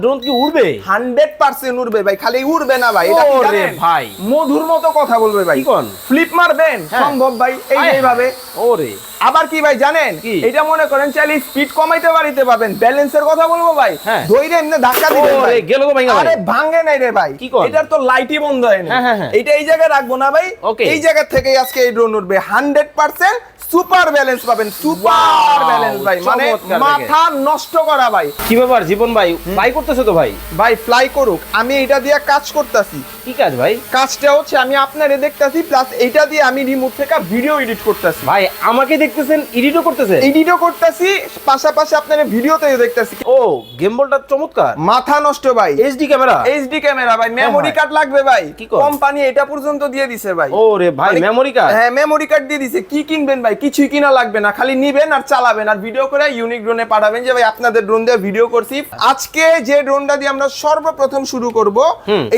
Drone কি উড়বে? Hundred percent উড়বে ভাই খালি উড়বে না ভাই এটা ওরে ভাই। মধুর মতো কথা বলবে ভাই। কোন? ফ্লিপ মারবেন? হ্যাঁ। সম্ভব ভাই এই এইভাবে। ওরে। আবার কি ভাই জানেন? এটা মনে করেন চাইলে স্পিড কমাইতে পারিতে পারবেন ব্যালেন্সের কথা বলব ভাই? হ্যাঁ। ধৈর্য এমনি ধাক্কা দিবেন ভাই। গেলো তো ভাইঙ্গা ভাই। আরে ভাঙে নাই রে ভাই? এটার তো লাইটই বন্ধ হয় না হ্যাঁ, হ্যাঁ। এটা এই জায়গায় রাখব না ভাই। এই জায়গা থেকেই আজকে এই ড্রোন উঠবে। হান্ড্রেড পার্সেন্ট সুপার ব্যালেন্স পাবেন। সুপার ব্যালেন্স ভাই। মানে মাথা নষ্ট করা ভাই। কি ব্যাপার? জীবন ভাই ফ্লাই করতেছে তো ভাই? ভাই ফ্লাই করুক। আমি এটা দিয়ে কাজ করতেছি। কি কাজ ভাই? কাজটা হচ্ছে আমি আপনারে দেখতাছি প্লাস এটা দিয়ে আমি রিমোট থেকে ভিডিও এডিট করতেছি। ভাই আমাকে দেখতেছেন এডিটও করতেছে? এডিটও করতেছি পাশাপাশি আপনার ভিডিওতেও দেখতেছি। ও গেম বলটা চমৎকার। মাথা নষ্ট ভাই। এইচডি ক্যামেরা এইচডি ক্যামেরা ভাই মেমোরি। কার্ড লাগবে ভাই। কি? কোম্পানি এটা পর্যন্ত দিয়ে দিছে ভাই। ও রে ভাই মানে- মেমোরি কার্ড হ্যাঁ মেমোরি কার্ড দিয়ে দিছে। কি কিনবেন ভাই? কিছুই কিনা লাগবে না খালি নিবেন আর চালাবেন। আর ভিডিও করে ইউনিক ড্রোনে পাঠাবেন যে ভাই আপনাদের ড্রোন দিয়ে ভিডিও করছি। আজকে যে ড্রোনটা দিয়ে আমরা সর্বপ্রথম শুরু করব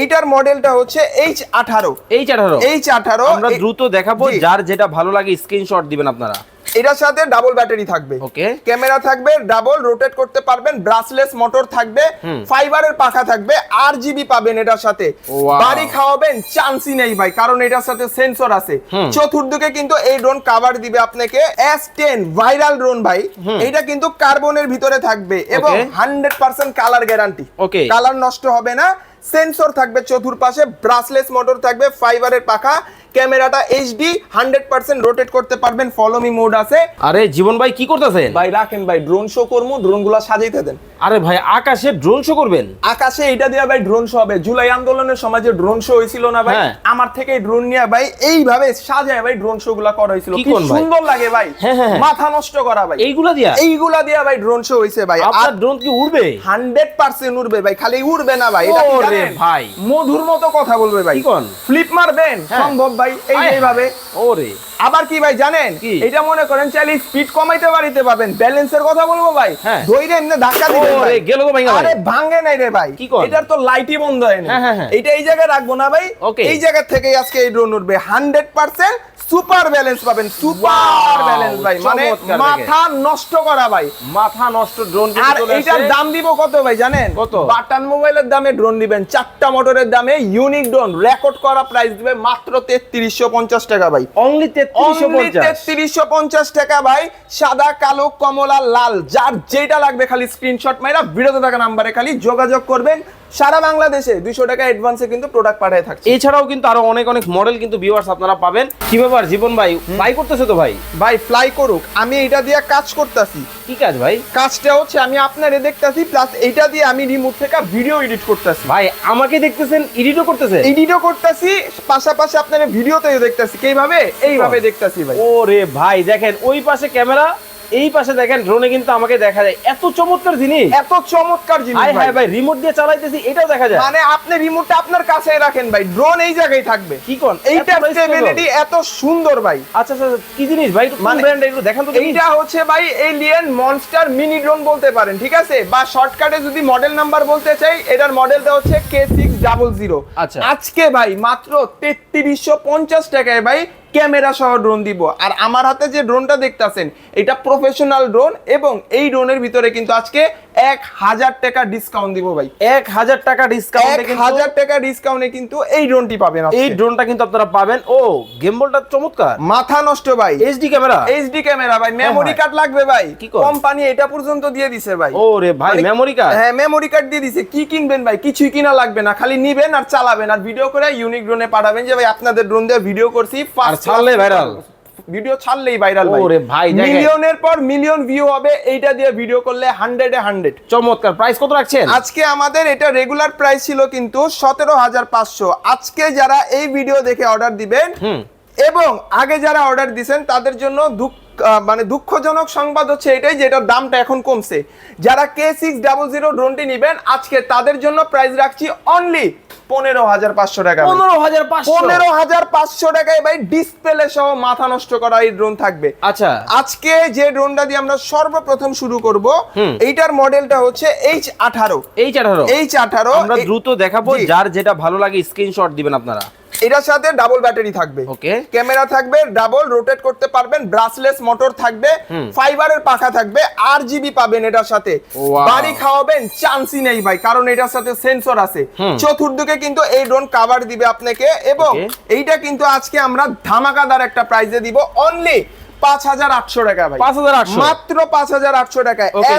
এইটার মডেলটা হচ্ছে এইচ আঠারো। এইচ আঠারো। এইচ আঠারো আমরা দ্রুত দেখাবো যার যেটা ভালো লাগে স্ক্রিনশট দিবেন আপনারা। এটার সাথে ডাবল ব্যাটারি থাকবে। ওকে ক্যামেরা থাকবে ডাবল রোটেট করতে পারবেন ব্রাসলেস মোটর থাকবে ফাইবারের পাখা থাকবে আর জিবি পাবেন এটার সাথে। বাড়ি খাওয়াবেন চান্সই নেই ভাই কারণ এটার সাথে সেন্সর আছে। চতুর্দিকে কিন্তু এই ড্রোন কাভার দিবে আপনাকে এস টেন ভাইরাল ড্রোন ভাই। এটা কিন্তু কার্বনের ভিতরে থাকবে এবং hundred percent colour guarantee Okay. Colour নষ্ট হবে না। সেন্সর থাকবে চতুর্পাশে ব্রাসলেস মোটর থাকবে ফাইবারের পাখা ক্যামেরাটা এইচডি হান্ড্রেড পার্সেন্ট রোটেট করতে পারবেন ফলো মি মোড আছে। আরে জীবন ভাই কি করতেছেন? ভাই রাখেন ভাই ড্রোন শো করব ড্রোনগুলা সাজাইতে দেন। আরে ভাই আকাশে ড্রোন শো করবেন? আকাশে এটা দিয়ে ভাই ড্রোন শো হবে। জুলাই আন্দোলনের সময় যে ড্রোন শো হয়েছিল না ভাই? হ্যাঁ। আমার থেকে ড্রোন নিয়ে ভাই এইভাবে সাজায় ভাই ড্রোন শো গুলা করা হয়েছিল। কি? সুন্দর লাগে ভাই। হ্যাঁ, হ্যাঁ। মাথা নষ্ট করা ভাই। এইগুলা দিয়া? এইগুলা দিয়ে ভাই ড্রোন শো হয়েছে ভাই। আপনার ড্রোন কি উড়বে? হান্ড্রেড পার্সেন্ট উড়বে ভাই খালি উড়বে না ভাই। এটা ভাই। মধুর মতো কথা বলবে ভাই কন? ফ্লিপ মারবেন হ্যাঁ। সম্ভব ভাই এই এইভাবে ওরে আবার কি ভাই জানেন এটা মনে করেন চাইলে স্পিড কমাইতে পারিতে পারবেন ব্যালেন্সের কথা বলব ভাই হ্যাঁ। ধৈর্য এমনি ধাক্কা দিবেন ভাই গেলো তো ভাই। আরে ভাঙে নাই রে ভাই? এটার তো লাইটই বন্ধ হয় না হ্যাঁ, হ্যাঁ, হ্যাঁ। এটা এই জায়গায় রাখব না ভাই. এই জায়গা থেকেই আজকে এই ড্রোন উঠবে হান্ড্রেড পার্সেন্ট সুপার ব্যালেন্স পাবেন সুপার ব্যালেন্স ভাই। মানে মাথা নষ্ট করা ভাই। মাথা নষ্ট ড্রোন আর এইটার দাম দিব কত ভাই জানেন? কত? বাটন মোবাইলের দামে ড্রোন দিবেন চারটা মোটরের দামে ইউনিক ড্রোন রেকর্ড করা প্রাইস দিবে মাত্র তেত্রিশশো পঞ্চাশ টাকা ভাই। অনলি তেত্রিশশো Only পঞ্চাশ 3350 টাকা ভাই। সাদা কালো কমলা লাল যার যেটা লাগবে খালি স্ক্রিনশট মাইরা ভিডিওতে থাকা নাম্বারে খালি যোগাযোগ করবেন। সারা বাংলাদেশে দুইশো টাকা অ্যাডভান্সে কিন্তু প্রোডাক্ট পাঠিয়ে থাকছে। এছাড়াও কিন্তু আরও অনেক অনেক মডেল কিন্তু ভিউয়ার্স আপনারা পাবেন। কি ব্যাপার জীবন ভাই ফ্লাই করতেছে তো ভাই? ভাই ফ্লাই করুক। আমি এটা দিয়ে কাজ করতেছি। কি কাজ ভাই? কাজটা হচ্ছে আমি আপনারে দেখতাছি প্লাস এটা দিয়ে আমি রিমোট থেকে ভিডিও এডিট করতেছি। ভাই আমাকে দেখতেছেন এডিটও করতেছে এডিটও করতেছি পাশাপাশি আপনার ভিডিওতেও দেখতাছি। কীভাবে? এইভাবে দেখতাছি ভাই। ওরে ভাই দেখেন ওই পাশে ক্যামেরা এই পাশে দেখেন ড্রোনে কিন্তু আমাকে দেখা যায়। এত চমৎকার জিনিস। এত চমৎকার জিনিস ভাই। হাই ভাই। রিমোট দিয়ে চালাইতেছি এটাও দেখা যায়। মানে আপনি রিমোটটা আপনার কাছে রাখেন ভাই। ড্রোন এই জায়গায় থাকবে। কি কোন? এইটা স্টেবিলিটি এত সুন্দর ভাই। আচ্ছা আচ্ছা কি জিনিস ভাই? কোন মানে- ব্র্যান্ড এগুলো দেখান তো এইটা হচ্ছে ভাই এলিয়েন মনস্টার মিনি ড্রোন বলতে পারেন ঠিক আছে? বা শর্টকাটে যদি মডেল নাম্বার বলতে চাই এটার মডেলটা হচ্ছে কে সিক্স ডাবল জিরো আচ্ছা। আজকে ভাই মাত্র তেত্রিশশো পঞ্চাশ টাকায় ভাই ক্যামেরা সহ ড্রোন দিব। আর আমার হাতে যে ড্রোনটা দেখতাছেন এটা প্রফেশনাল ড্রোন এবং এই ড্রোনের ভিতরে কিন্তু আজকে এক হাজার টাকা ডিসকাউন্ট দিব ভাই। এক হাজার টাকা ডিসকাউন্ট এক হাজার টাকা ডিসকাউন্টে কিন্তু এই ড্রোনটি পাবেন এই ড্রোনটা কিন্তু আপনারা পাবেন। ও গেম বলটা চমৎকার। মাথা নষ্ট ভাই। এইচডি ক্যামেরা এইচডি ক্যামেরা ভাই মেমোরি হ্যাঁ। কার্ড লাগবে ভাই। কি কোম্পানি এটা পর্যন্ত দিয়ে দিছে ভাই। ও রে ভাই মানে- মেমোরি কার্ড হ্যাঁ মেমোরি কার্ড দিয়ে দিছে। কি কিনবেন ভাই? কিছুই কিনা লাগবে না। খালি নিবেন আর চালাবেন। আর ভিডিও করে ইউনিক ড্রোনে পাঠাবেন যে ভাই আপনাদের ড্রোন দিয়ে ভিডিও করছি। আর ছাড়লে ভাইরাল ভিডিও ছাড়লেই ভাইরাল ভাই। ওরে ভাই, মিলিয়নের পর মিলিয়ন ভিউ হবে এইটা দিয়ে ভিডিও করলে হান্ড্রেডে হান্ড্রেড চমৎকার। প্রাইস কত রাখছেন? আজকে আমাদের এটা রেগুলার প্রাইস ছিল কিন্তু সতেরো হাজার পাঁচশো। আজকে যারা এই ভিডিও দেখে অর্ডার দিবেন হুম। এবং আগে যারা অর্ডার দিছেন তাদের জন্য দুঃখ মানে দুঃখজনক সংবাদ হচ্ছে এটাই যে এটার দামটা এখন কমছে। যারা কে সিক্স ডাবল জিরো ড্রোনটি নিবেন আজকে তাদের জন্য প্রাইস রাখছি অনলি পনেরো হাজার পাঁচশো টাকা পনেরো হাজার পনেরো হাজার পাঁচশো টাকায় ভাই ডিসপ্লে সহ মাথা নষ্ট করা এই ড্রোন থাকবে। আচ্ছা। আজকে যে ড্রোনটা দিয়ে আমরা সর্বপ্রথম শুরু করব এইটার মডেলটা হচ্ছে এইচ আঠারো। এইচ আঠারো। এইচ আঠারো। আমরা দ্রুত দেখাবো যার যেটা ভালো লাগে স্ক্রিনশট দিবেন আপনারা। এটার সাথে ডাবল ব্যাটারি থাকবে। ওকে ক্যামেরা থাকবে ডাবল রোটেট করতে পারবেন ব্রাসলেস মোটর থাকবে ফাইবারের পাখা থাকবে আর জিবি পাবেন এটার সাথে। বাড়ি খাওয়াবেন চান্সই নেই ভাই কারণ এটার সাথে সেন্সর আছে। চতুর্দিকে কিন্তু এই ড্রোন কাভার দিবে আপনাকে এবং এইটা কিন্তু আজকে আমরা ধামাকাদার একটা প্রাইজে দিব অনলি পাঁচ হাজার আটশো টাকা ভাই। পাঁচ হাজার আটশো। মাত্র পাঁচ হাজার আটশো টাকায়। Okay,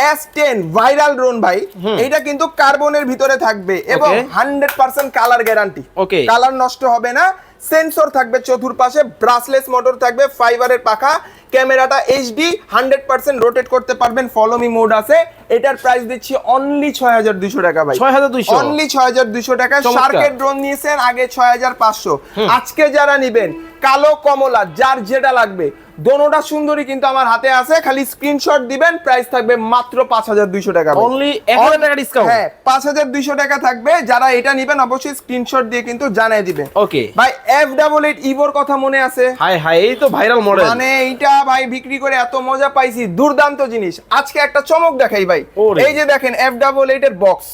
S10 চমৎকার। S10 ভাইরাল ড্রোন ভাই এটা কিন্তু কার্বনের ভিতরে থাকবে এবং. Hundred percent colour guarantee. Colour নষ্ট হবে না সেন্সর থাকবে চতুর্পাশে ব্রাসলেস মোটর থাকবে ফাইবারের পাখা ক্যামেরাটা এইচডি হান্ড্রেড পার্সেন্ট রোটেট করতে পারবেন ফলো মি মোড আছে এটার প্রাইস দিচ্ছি অনলি ছয় হাজার দুইশো টাকা ভাই ছয় হাজার দুইশো অনলি ছয় হাজার দুইশো টাকা। শার্কের ড্রোন নিয়েছেন আগে ছয় হাজার পাঁচশো আজকে যারা নিবেন কালো কমলা যার যেটা লাগবে দোনোটা সুন্দরী কিন্তু আমার হাতে আছে। খালি স্ক্রিনশট দিবেন প্রাইস থাকবে মাত্র পাঁচ হাজার দুইশো টাকা অনলি এক হাজার টাকা ডিসকাউন্ট হ্যাঁ পাঁচ হাজার দুইশো টাকা থাকবে। যারা এটা নিবেন অবশ্যই স্ক্রিনশট দিয়ে কিন্তু জানিয়ে দিবেন। ওকে ভাই এফ ডাবল এইট ইভোর কথা মনে আছে? হাই হাই এই তো ভাইরাল মডেল মানে এইটা ভাই বিক্রি করে এত মজা পাইছি দুর্দান্ত জিনিস। আজকে একটা চমক দেখাই ভাই। এই যে দেখেন এফ ডাবল এইট এর বক্স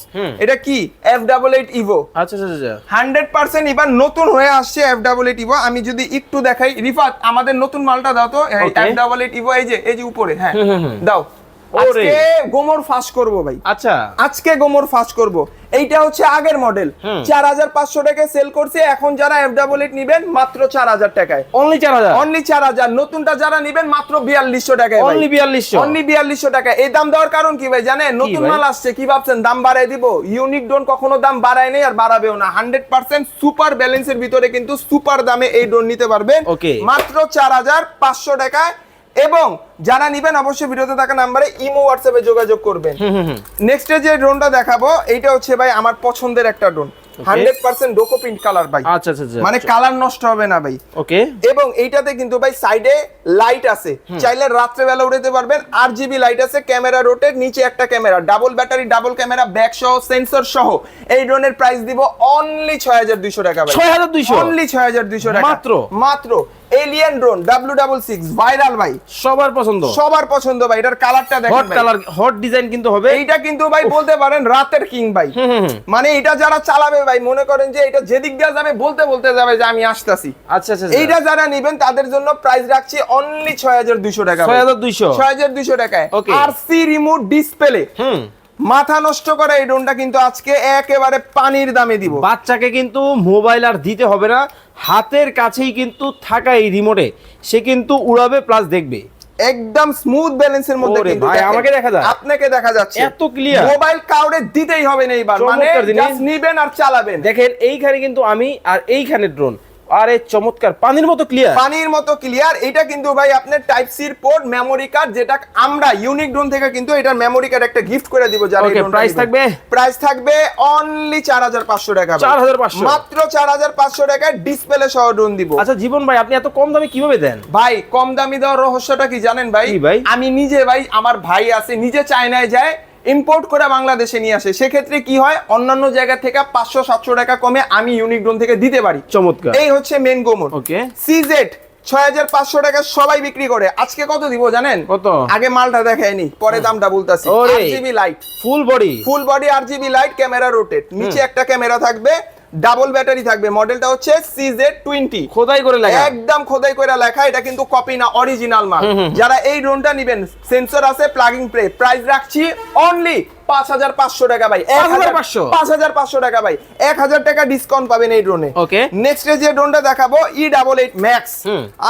এটা কি? এফ ডাবল এইট ইভো আচ্ছা আচ্ছা আচ্ছা। হান্ড্রেড পার্সেন্ট এবার নতুন হয়ে আসছে এফ ডাবল এইট ইভো আমি যদি একটু দেখাই রিফাত আমাদের নতুন মালটা দাও তো। ইভো এই যে এই যে উপরে হ্যাঁ। দাও। আজকে গোমর ফাঁস করব ভাই। আচ্ছা। আজকে গোমর ফাঁস করব। এইটা হচ্ছে আগের মডেল। চার হাজার পাঁচশো টাকায় সেল করছে এখন যারা এফ ডাবল এইট নিবেন মাত্র চার হাজার টাকায়। অনলি চার হাজার? অনলি চার হাজার। নতুনটা যারা নিবেন মাত্র বিয়াল্লিশশো টাকায় অনলি বিয়াল্লিশশো? অনলি বিয়াল্লিশশো টাকা। এই দাম দেওয়ার কারণ কি ভাই জানেন? নতুন? মাল আসছে কি ভাবছেন? দাম বাড়ায় দিব? ইউনিক ড্রোন কখনো দাম বাড়ায় নেই আর বাড়াবেও না। হান্ড্রেড পার্সেন্ট সুপার ব্যালেন্সের ভিতরে কিন্তু সুপার দামে এই ড্রোন নিতে পারবেন। মাত্র চার হাজার পাঁচশো টাকায় এবং যারা নিবেন অবশ্যই ভিডিওতে থাকা নাম্বারে ইমো হোয়াটসঅ্যাপে যোগাযোগ করবেন। নেক্সট যে ড্রোনটা দেখাবো এইটা হচ্ছে ভাই আমার পছন্দের একটা ড্রোন হান্ড্রেড পার্সেন্ট ডোকো প্রিন্ট কালার ভাই। আচ্ছা আচ্ছা আচ্ছা মানে কালার নষ্ট হবে না ভাই। ওকে এবং এইটাতে কিন্তু ভাই সাইডে লাইট আছে। চাইলে রাত্রে বেলা উড়াতে পারবেন আর জিবি লাইট আছে ক্যামেরা রোটের নিচে একটা camera double battery double camera back সহ সেন্সর সহ। এই ড্রোনের প্রাইস দিব অনলি ছয় হাজার দুইশো টাকা ছয় হাজার দুইশো? অনলি ছয় হাজার দুইশো টাকা। মাত্র? মাত্র। Alien drone W double six viral ভাই। সবার পছন্দ। সবার পছন্দ ভাই এটার কালারটা হট দেখেন ভাই। কালার হট ডিজাইন কিন্তু হবে। এইটা কিন্তু ভাই বলতে পারেন রাতের কিং ভাই। মানে এটা যারা চালাবে ভাই মনে করেন যে এটা যেদিক দিয়ে যাবে বলতে বলতে যাবে যে আমি আসতাছি। আচ্ছা আচ্ছা আচ্ছা। এইটা যারা নিবেন তাদের জন্য প্রাইস রাখছি অনলি ছয় হাজার দুইশো টাকা ছয় হাজার দুইশো? ছয় হাজার দুইশো টাকায়. আর সি রিমোট ডিসপ্লে মাথা নষ্ট করে এই ড্রোনটা কিন্তু আজকে একেবারে পানির দামে দিব বাচ্চাকে কিন্তু মোবাইল আর দিতে হবে না হাতের কাছেই কিন্তু থাকা এই রিমোটে সে কিন্তু উড়াবে প্লাস দেখবে একদম স্মুথ ব্যালেন্সের মধ্যে কিন্তু ভাই, আমাকে দেখা যায়? আপনাকে দেখা যাচ্ছে এত clear? মোবাইল কাউরে দিতেই হবে না এইবার মানে জিনিস। নিবেন আর চালাবেন দেখেন এইখানে কিন্তু আমি আর এইখানে ড্রোন আরে চমৎকার পানির মতো ক্লিয়ার পানির মতো ক্লিয়ার এটা কিন্তু ভাই আপনার type C port memory card যেটা আমরা ইউনিক ড্রোন থেকে কিন্তু এটার মেমোরি কার্ড একটা গিফট করে দিব যারা price থাকবে? প্রাইস থাকবে অনলি 4500 টাকা ভাই। 4500 মাত্র 4500 টাকায় ডিসপ্লে সহ ড্রোন দিব আচ্ছা জীবন ভাই আপনি এত কম দামে কীভাবে দেন ভাই কম দামি দেওয়ার রহস্যটা কি জানেন ভাই ভাই? আমি নিজে ভাই আমার ভাই আছে নিজে চায়নায় যায় ইম্পোর্ট করে বাংলাদেশে নিয়ে আসে। সেক্ষেত্রে কি হয়? অন্যান্য জায়গা থেকে পাঁচশো সাতশো টাকা কমে আমি ইউনিক ড্রোন থেকে দিতে পারি। চমৎকার। এই হচ্ছে মেন গোমর। ওকে সিজেড ছয় হাজার পাঁচশো টাকা সবাই বিক্রি করে। আজকে কত দিব জানেন? কত? আগে মালটা দেখায়নি পরে দামটা বলতেছি। RGB light full body full body RGB light camera rotate নিচে একটা ক্যামেরা থাকবে ডাবল ব্যাটারি থাকবে। মডেলটা হচ্ছে সিজেড টোয়েন্টি খোদাই করে লেখা। একদম খোদাই করে লেখা এটা কিন্তু কপি না অরিজিনাল মাল। যারা এই ড্রোনটা নিবেন সেন্সর আছে প্লাগিং প্লে প্রাইস রাখছি অনলি পাঁচ হাজার পাঁচশো টাকা ভাই। 5,500 পাঁচ হাজার পাঁচশো? টাকা ভাই। এক হাজার টাকা ডিসকাউন্ট পাবেন এই ড্রোনে Okay. নেক্সট যে ড্রোনটা দেখাবো ই ডাবল এইট ম্যাক্স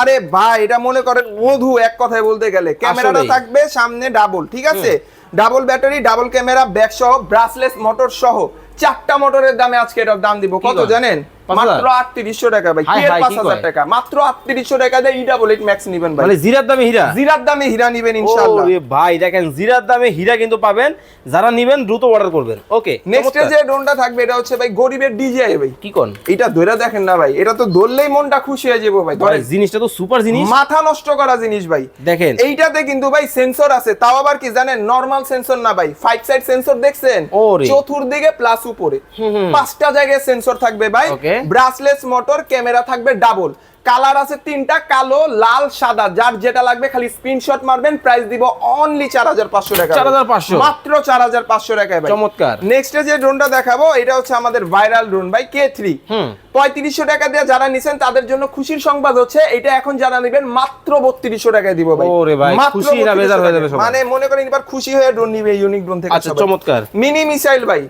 আরে ভাই এটা মনে করেন মধু এক কথায় বলতে গেলে। ক্যামেরাটা থাকবে সামনে ডাবল ঠিক আছে? Double battery double camera back সহ ব্রাসলেস মোটর সহ। চারটা মোটরের দামে আজকে এটার দাম দিব। কত জানেন? মাত্র হাজার? আটত্রিশশো টাকা ভাই কি এর হায়, পাঁচ কি হাজার কয়? টাকা? মাত্র আটত্রিশশো টাকা দিয়ে ই ডাবল এইট ম্যাক্স নিবেন ভাই। মানে জিরার দামে হীরা? জিরার দামে হীরা নিবেন ইনশাআল্লাহ। ওরে ভাই দেখেন জিরার দামে হীরা কিন্তু পাবেন যারা নিবেন দ্রুত অর্ডার করবেন। ওকে নেক্সট যে ড্রোনটা থাকবে এটা হচ্ছে ভাই গরিবের ডিজিআই ভাই। কি কোন? এটা ধরে দেখেন না ভাই এটা তো ধরলেই মনটা খুশি হয়ে যাব ভাই ভাই জিনিসটা তো সুপার জিনিস। মাথা নষ্ট করা জিনিস ভাই। দেখেন। এইটাতে কিন্তু ভাই সেন্সর আছে তাও আবার কি জানেন নরমাল সেন্সর না ভাই ফাইভ সাইড সেন্সর দেখছেন। চতুর্দিকে প্লাস উপরে। পাঁচটা জায়গায় সেন্সর থাকবে ভাই. ব্রাসলেস মোটর ক্যামেরা থাকবে ডাবল। কালার আছে তিনটা কালো লাল সাদা। যার যেটা লাগবে খালি স্ক্রিনশট মারবেন প্রাইস দিব অনলি চার হাজার পাঁচশো টাকা 4,500 মাত্র চার হাজার পাঁচশো টাকায় চমৎকার। নেক্সটে যে ড্রোনটা দেখাবো এটা হচ্ছে আমাদের ভাইরাল ড্রোন ভাই কে থ্রি পঁয়ত্রিশশো টাকা দিয়ে যারা নিছেন তাদের জন্য খুশির সংবাদ হচ্ছে এটা এখন যারা নেবেন মাত্র বত্রিশশো টাকায় দিব ভাই। ওরে ভাই, খুশি না বেজার হয়ে যাবে মানে মনে করেন এবার খুশি হয়ে ড্রোন নিবে ইউনিক ড্রোন থেকে আচ্ছা, চমৎকার। মিনি মিসাইল ভাই।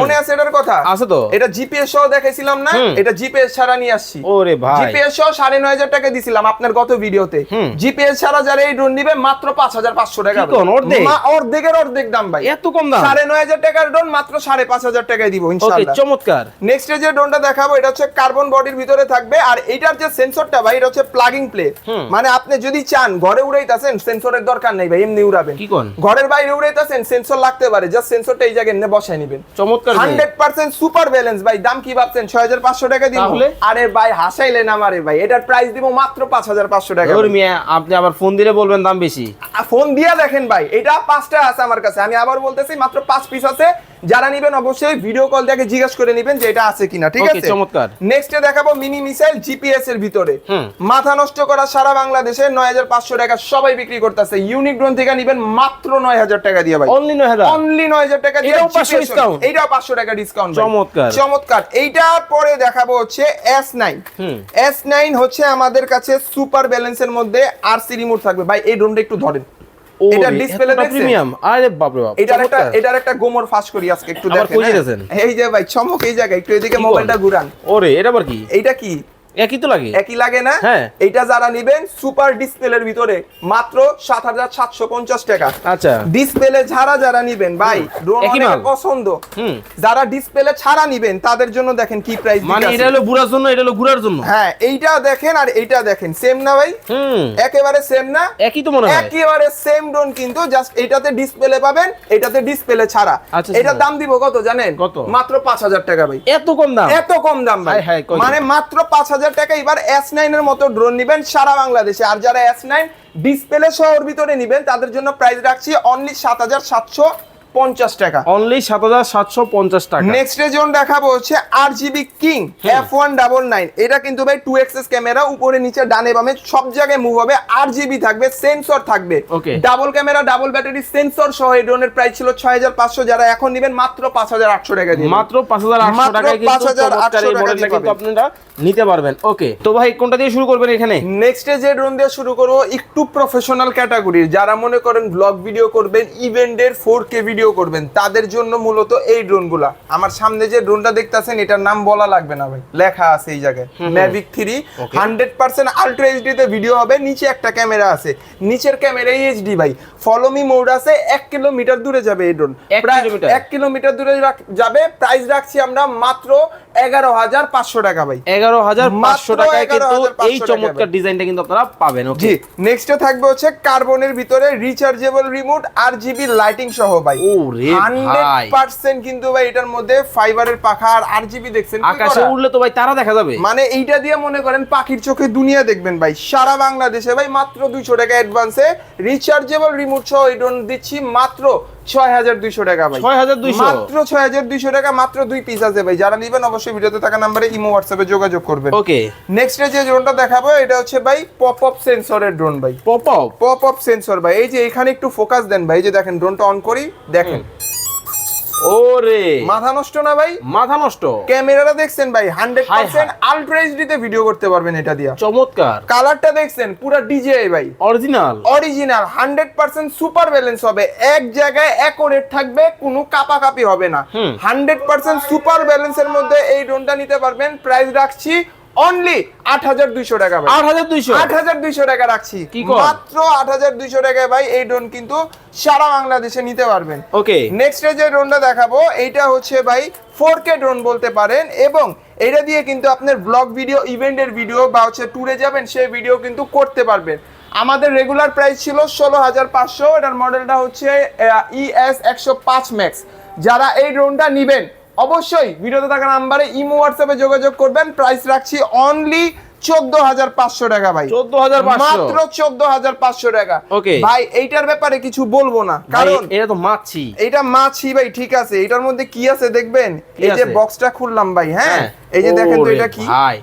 মনে আছে এটার কথা? আছে তো। এটা জিপিএস সহ দেখাইছিলাম না এটা জিপিএস ছাড়া নিয়ে আসছি। ওরে ভাই। জিপিএস সহ সাড়ে নয় হাজার টাকা দিছিলাম আপনার গত ভিডিওতে। জিপিএস ছাড়া যারা এই ড্রোন নিবে মাত্র পাঁচ হাজার পাঁচশো টাকা অর্ধেক? অর্ধেকের অর্ধেক দাম ভাই। এত কম দাম? সাড়ে নয় হাজার টাকার ড্রোন মাত্র সাড়ে পাঁচ হাজার টাকায় দিব ইনশাআল্লাহ। চমৎকার। নেক্সট যে ড্রোনটা দেখাবো এটা হচ্ছে কার্বন বডির ভিতরে থাকবে আর এটার যে সেন্সরটা ভাই এটা হচ্ছে প্লাগিং প্লে মানে আপনি যদি চান ঘরে উড়াইতাছেন সেন্সরের দরকার নেই ভাই এমনি উড়াবেন। কি কোন? ঘরের বাইরে উড়াইতাছেন সেন্সর লাগতে পারে জাস্ট সেন্সরটা এই জায়গায় এনে বসায় নেবেন। চমৎকার ভাই। হান্ড্রেড পার্সেন্ট সুপার ব্যালেন্স ভাই দাম কি ভাবছেন? ছয় হাজার পাঁচশো টাকা দিব তাহলে? আরে ভাই হাসাইলেন আমারে ভাই এটার প্রাইস দিব মাত্র পাঁচ হাজার পাঁচশো টাকা। আপনি আবার ফোন দিলে বলবেন দাম বেশি। ফোন দিয়া দেখেন ভাই এটা পাঁচটা আছে আমার কাছে। আমি আবার বলতেছি মাত্র পাঁচ পিস আছে। যারা নিবেন অবশ্যই ভিডিও কল দেখে জিজ্ঞেস করে নিবেন যে এটা আছে কিনা ঠিক আছে? চমৎকার। নেক্সটে দেখাবো মিনি মিসাইল জিপিএস এর ভিতরে। মাথা নষ্ট করা সারা বাংলাদেশে নয় হাজার পাঁচশো টাকা সবাই বিক্রি করতেছে। ইউনিক ড্রোন থেকে নিবেন মাত্র নয় হাজার টাকা দিয়ে ভাই। অনলি নয় হাজার? অনলি নয় হাজার টাকা দিয়ে এটাও 500 GPS discount? এইটাও পাঁচশো টাকা ডিসকাউন্ট চমৎকার। চমৎকার। এইটার পরে দেখাবো হচ্ছে এস নাইন হুম। এস নাইন হচ্ছে আমাদের কাছে সুপার ব্যালেন্সের মধ্যে আর আরসি রিমোট থাকবে। ভাই এই ড্রোনটা একটু ধরেন। এটার ডিসপ্লে প্রিমিয়াম আরে বাপ রে বাপ এটার একটা এটার একটা গোমর ফাঁস করি আজকে একটু দেখেন হ্যাঁ। এই যে ভাই চমক এই জায়গায় একটু এদিকে মোবাইলটা ঘুরান। ওরে এটা আবার কি? এটা কি? একই তো লাগে? একই লাগে না? হ্যাঁ। এইটা যারা নিবেন সুপার ডিসপ্লের ভিতরে মাত্র সাত হাজার সাতশো পঞ্চাশ টাকা। আচ্ছা। ডিসপ্লে ছাড়া যারা নিবেন ভাই ড্রোন? পছন্দ। হুম। যারা ডিসপ্লে ছাড়া নিবেন তাদের জন্য দেখেন কি প্রাইস মানে এটা হলো বুড়ার জন্য এটা হলো ঘুরার জন্য? হ্যাঁ এইটা দেখেন আর এইটা দেখেন। সেম না ভাই? হুম। একেবারে সেম না? একই তো মনে হয়। একেবারে সেম ড্রোন কিন্তু জাস্ট এটাতে ডিসপ্লে পাবেন এটাতে ডিসপ্লে ছাড়া। আচ্ছা, এটার আচ্ছা। দাম দিব কত জানেন? কত? মাত্র পাঁচ হাজার টাকা ভাই। এত কম দাম? এত কম দাম ভাই। মানে মাত্র পাঁচ হাজার হাজার টাকা, এবার এস নাইন এর মতো ড্রোন নিবেন সারা বাংলাদেশে। আর যারা এস নাইন ডিসপ্লে শহর ভিতরে নিবেন, তাদের জন্য প্রাইস রাখছি অনলি সাত হাজার সাতশো পঞ্চাশ টাকা। অনলি সাত হাজার সাতশো পঞ্চাশ টাকা। নেক্সট জন দেখাবো হচ্ছে R GB king F one double nine এটা কিন্তু ভাই টু এক্সএস ক্যামেরা উপরে নিচে ডানে বামে সব জায়গায় মুভ হবে। আর জিবি থাকবে সেন্সর থাকবে। Double camera double battery sensor সহ এই ড্রোনের প্রাইস ছিল ছয় হাজার পাঁচশো। যারা এখন নেবেন মাত্র পাঁচ হাজার আটশো টাকা দিয়ে মাত্র পাঁচ হাজার আটশো কিন্তু 5,800 চমৎকার এই টাকা কিন্তু আপনারা নিতে পারবেন। ওকে তো ভাই কোনটা দিয়ে শুরু করবেন এখানে? নেক্সটে যে ড্রোন দিয়ে শুরু করব একটু প্রফেশনাল ক্যাটাগরির যারা মনে করেন ব্লগ ভিডিও করবেন ইভেন্টের ফোর কে ভিডিও করবেন। তাদের জন্য মূলত এই ড্রোনগুলা। আমার সামনে যে ড্রোনটা দেখতেছেন এটার নাম বলা লাগবে না ভাই। লেখা আছে এই জায়গায়। Mavic three hundred percent ultra HD তে ভিডিও হবে। নিচে একটা ক্যামেরা আছে। নিচের ক্যামেরা এইচডি ভাই। ফলো মি মোড আছে। এক কিলোমিটার দূরে যাবে এই ড্রোন এক প্রায় কিলোমিটার? এক কিলোমিটার দূরে যাবে। প্রাইস রাখছি আমরা মাত্র এগারো হাজার পাঁচশো টাকা ভাই। এগারো হাজার পাঁচশো টাকায় কিন্তু এই চমৎকার ডিজাইনটা কিন্তু আপনারা পাবেন ওকে জি নেক্সটে থাকবে হচ্ছে কার্বনের ভিতরে rechargeable remote R GB lighting সহ ভাই। ও রে ভাই। কিন্তু ভাই এটার মধ্যে ফাইবারের পাখা আর আর জিবি দেখছেন আকাশে? উঠলে তো ভাই তারা দেখা যাবে। মানে এইটা দিয়ে মনে করেন পাখির চোখে দুনিয়া দেখবেন ভাই। সারা বাংলাদেশে ভাই মাত্র দুইশো টাকা অ্যাডভান্সে রিচার্জেবল রিমোট সহ এই ড্রোন দিচ্ছি মাত্র ছয় হাজার দুইশো টাকা ভাই। 6,200 মাত্র ছয় হাজার দুইশো টাকা মাত্র দুই পিস আছে ভাই। যারা নিবেন অবশ্যই ভিডিওতে থাকা নাম্বারে ইমো হোয়াটসঅ্যাপে যোগাযোগ করবেন। ওকে। নেক্সট যে ড্রোনটা দেখাবো এটা হচ্ছে ভাই পপ আপ সেন্সরের ড্রোন ভাই। Pop up pop up sensor ভাই। এই যে এখানে একটু ফোকাস দেন ভাই এই যে দেখেন ড্রোনটা অন করি দেখেন। ওরে। মাথা নষ্ট না ভাই? মাথা নষ্ট? ক্যামেরাটা দেখছেন ভাই হান্ড্রেড হায় পার্সেন্ট আলট্রা এইচডি তে ভিডিও করতে পারবেন এটা দিয়া। চমৎকার। কালারটা দেখছেন পুরো ডিজিআই ভাই। Original original hundred percent super balance হবে। এক জায়গায় অ্যাকোরেট থাকবে কোনো কাপাকাপি হবে না। হুম। হান্ড্রেড পার্সেন্ট সুপার ব্যালেন্সের মধ্যে এই ড্রোনটা নিতে পারবেন। প্রাইস রাখছি অনলি আট হাজার দুইশো টাকা আট হাজার দুইশো? আট হাজার দুইশো টাকা রাখছি। মাত্র আট হাজার দুইশো টাকায় ভাই এই ড্রোন কিন্তু সারা বাংলাদেশে নিতে পারবেন। ওকে। নেক্সট যে ড্রোনটা দেখাবো এইটা হচ্ছে ভাই ফোর কে ড্রোন বলতে পারেন এবং এটা দিয়ে কিন্তু আপনার ব্লগ ভিডিও ইভেন্টের ভিডিও বা হচ্ছে ট্যুরে যাবেন সেই ভিডিও কিন্তু করতে পারবেন। আমাদের রেগুলার প্রাইস ছিল ষোলো হাজার পাঁচশো এটার মডেলটা হচ্ছে ইএস একশো পাঁচ ম্যাক্স যারা এই ড্রোনটা নিবেন অবশ্যই ভিডিওতে থাকা নাম্বারে ইমো হোয়াটসঅ্যাপে যোগাযোগ করবেন। প্রাইস রাখছি অনলি চোদ্দ হাজার পাঁচশো টাকা ভাই। 14,500 মাত্র চোদ্দ হাজার পাঁচশো টাকা। Okay. ভাই এইটার ব্যাপারে কিছু বলব না। কারণ এটা তো মাছি। এইটা মাছি ভাই ঠিক আছে। এটার মধ্যে কি আছে দেখবেন? এই যে বক্সটা খুললাম ভাই হ্যাঁ? হ্যাঁ। এই যে দেখেন তো এটা কি? ভাই।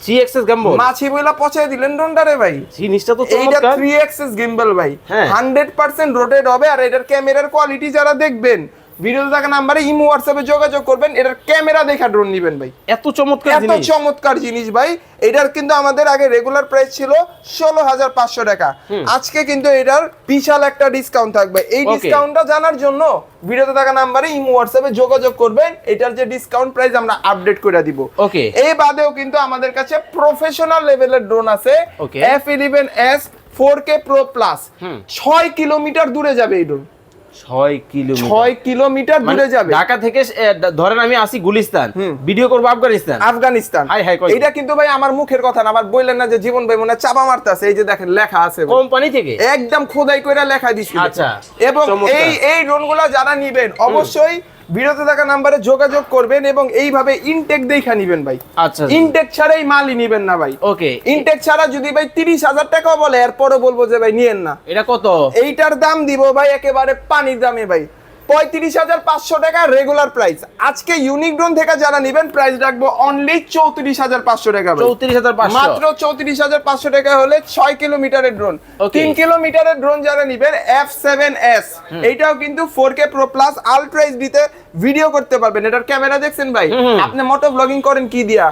থ্রি এক্সেস গ্যাম্বল মাছি বইলা পচাই দিলেন ড্রোনটারে ভাই। জিনিসটা তো এইটা চমৎকার। থ্রি এক্সেস গিম্বল ভাই। হ্যাঁ। হান্ড্রেড পার্সেন্ট রোটেট হবে আর এটার ক্যামেরার কোয়ালিটি যারা দেখবেন ভিডিও থাকা নাম্বারে ইমো হোয়াটসঅ্যাপে যোগাযোগ করবেন। এটার ক্যামেরা দেখা ড্রোন নিবেন ভাই। এত চমৎকার এত চমৎকার জিনিস ভাই। এটার কিন্তু আমাদের আগে রেগুলার প্রাইস ছিল ষোলো হাজার পাঁচশো টাকা। আজকে কিন্তু এটার বিশাল একটা ডিসকাউন্ট থাকবে। এই. ডিসকাউন্টটা জানার জন্য ভিডিওতে থাকা নাম্বারে ইমো হোয়াটসঅ্যাপে যোগাযোগ করবেন। এটার যে ডিসকাউন্ট প্রাইস আমরা আপডেট করে দিব। ওকে এই বাদেও কিন্তু আমাদের কাছে প্রফেশনাল লেভেলের ড্রোন আছে। F eleven S four K pro plus ছয় কিলোমিটার দূরে যাবে এই ড্রোন ছয় কিলোমিটার। ছয় কিলোমিটার মানে দূরে যাবে। ঢাকা থেকে ধরেন আমি আসি গুলিস্তান। হুম। ভিডিও করব আফগানিস্তান। আফগানিস্তান। হাই, হাই, এটা কিন্তু ভাই আমার মুখের কথা না আবার বললেন না যে জীবন ভাই মনে হয় চাপা মারতেছে। এই যে দেখেন লেখা আছে। কোম্পানি থেকে? একদম খোদাই করে লেখা দিছি আচ্ছা, এবং। এই এই ড্রোনগুলো যারা নিবেন অবশ্যই ভিডিওতে থাকা নাম্বারে যোগাযোগ করবেন এবং এইভাবে ইনটেক দেখা নিবেন ভাই। আচ্ছা ইনটেক ছাড়াই মালই নিবেন না ভাই। ওকে ইনটেক ছাড়া যদি ভাই তিরিশ হাজার টাকাও বলে এরপরও বলব যে ভাই নিয়েন না। এটা কত? এইটার দাম দিব ভাই একেবারে পানির দামে ভাই। পঁয়ত্রিশ হাজার পাঁচশো টাকা রেগুলার প্রাইস আজকে ইউনিক ড্রোন থেকে যারা নিবেন প্রাইস রাখব অনলি চৌত্রিশ হাজার পাঁচশো টাকা চৌত্রিশ হাজার মাত্র চৌত্রিশ হাজার পাঁচশো টাকা হলে ছয় কিলোমিটারের ড্রোন তিন কিলোমিটারের ড্রোন যারা নিবেন এফ সেভেন এস এইটাও কিন্তু four K pro plus ultra এইচডিতে video করতে পারবেন। এটার ক্যামেরা দেখছেন ভাই। আপনি মোটো ব্লগিং করেন কি দিয়া?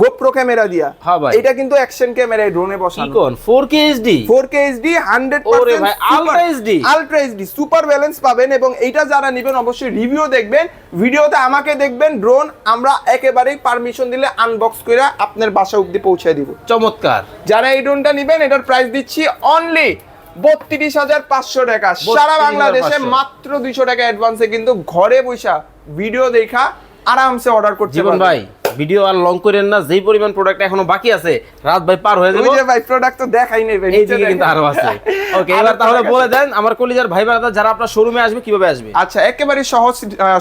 গোপ্রো ক্যামেরা দিয়া। হ্যাঁ ভাই। এটা কিন্তু অ্যাকশন ক্যামেরা ড্রোনে বসানো। কোন? Four K HD four K HD hundred ওরে ভাই, Ultra HD? Ultra HD super balance পাবেন এবং এইটা যারা নেবেন অবশ্যই রিভিউ দেখবেন। ভিডিওতে আমাকে দেখবেন ড্রোন আমরা একেবারেই পারমিশন দিলে আনবক্স করে আপনার বাসা অব্দি পৌঁছে দিব। চমৎকার। যারা এই ড্রোনটা নেবেন এটার প্রাইস দিচ্ছি অনলি বত্রিশ হাজার পাঁচশো টাকা। সারা বাংলাদেশে মাত্র দুইশো টাকা অ্যাডভান্সে কিন্তু ঘরে বৈশা ভিডিও দেখা আরামসে অর্ডার করতে জীবন ভাই ভিডিও আর লং করেন না যেই পরিমাণ প্রোডাক্ট এখনও বাকি আছে রাত ভাই পার হয়ে যাবে। ভাই প্রোডাক্ট তো দেখাই নেবে এই দিকে কিন্তু আরও আছে। ওকে এবার তাহলে বলে দেন আমার কলিজার ভাই বারাদা যারা আপনার শোরুমে আসবে কীভাবে আসবে? আচ্ছা একেবারে সহজ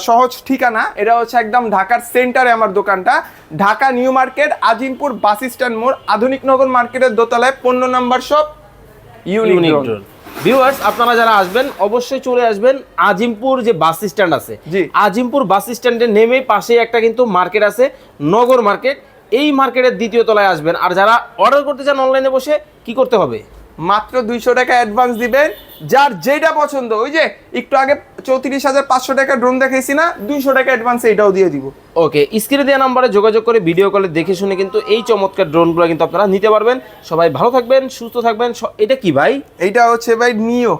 সহজ ঠিকানা এটা হচ্ছে একদম ঢাকার সেন্টারে আমার দোকানটা। Dhaka new market Azimpur bus stand মোড় আধুনিক নগর মার্কেটের দোতলায় পনেরো নাম্বার শপ ইউনিক ভিউয়ার্স আপনারা যারা আসবেন অবশ্যই চলে আসবেন আজিমপুর যে বাস স্ট্যান্ড আছে। জি। আজিমপুর বাস স্ট্যান্ডে নেমে পাশে একটা কিন্তু মার্কেট আছে নগর মার্কেট এই মার্কেটের দ্বিতীয় তলায় আসবেন। আর যারা অর্ডার করতে চান অনলাইনে বসে কি করতে হবে? মাত্র দুইশো টাকা অ্যাডভান্স দিবেন। যার যেটা পছন্দ ওই যে একটু আগে চৌত্রিশ হাজার পাঁচশো টাকা ড্রোন দেখেছি না দুইশো টাকা অ্যাডভান্স এইটাও দিয়ে দিব। ওকে স্ক্রিনে দেওয়া নাম্বারে যোগাযোগ করে ভিডিও কলে দেখে শুনে কিন্তু এই চমৎকার ড্রোনগুলো কিন্তু আপনারা নিতে পারবেন। সবাই ভালো থাকবেন সুস্থ থাকবেন। এটা কি ভাই? এইটা হচ্ছে ভাই নিও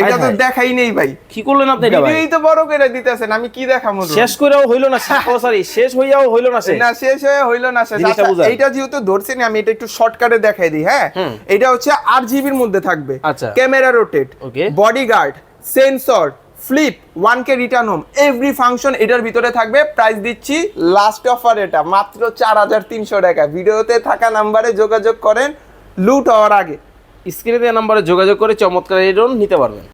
এটা তো। দেখাই নেই ভাই। কি করলেন আপনি এটা ভাই? তো বড় করে দিতেছেন আমি কি drone? শেষ করেও হইল না সরি শেষ হইয়াও হইল না না শেষ হয়ে হইল না শেষ। জিনিসটা আচ্ছা, যেহেতু ধরছি না আমি এটা একটু শর্টকাটে দেখাই দিই হ্যাঁ? এটা হচ্ছে আট জিবির মধ্যে থাকবে। আচ্ছা। Camera rotate Okay. Body sensor flip one key return home every function এটার ভিতরে থাকবে। প্রাইস দিচ্ছি লাস্ট অফার এটা মাত্র চার হাজার তিনশো টাকা। ভিডিওতে থাকা নাম্বারে যোগাযোগ করেন লুট হওয়ার আগে। স্ক্রিনে দেওয়া নাম্বারে যোগাযোগ করে চমৎকার নিতে পারবেন।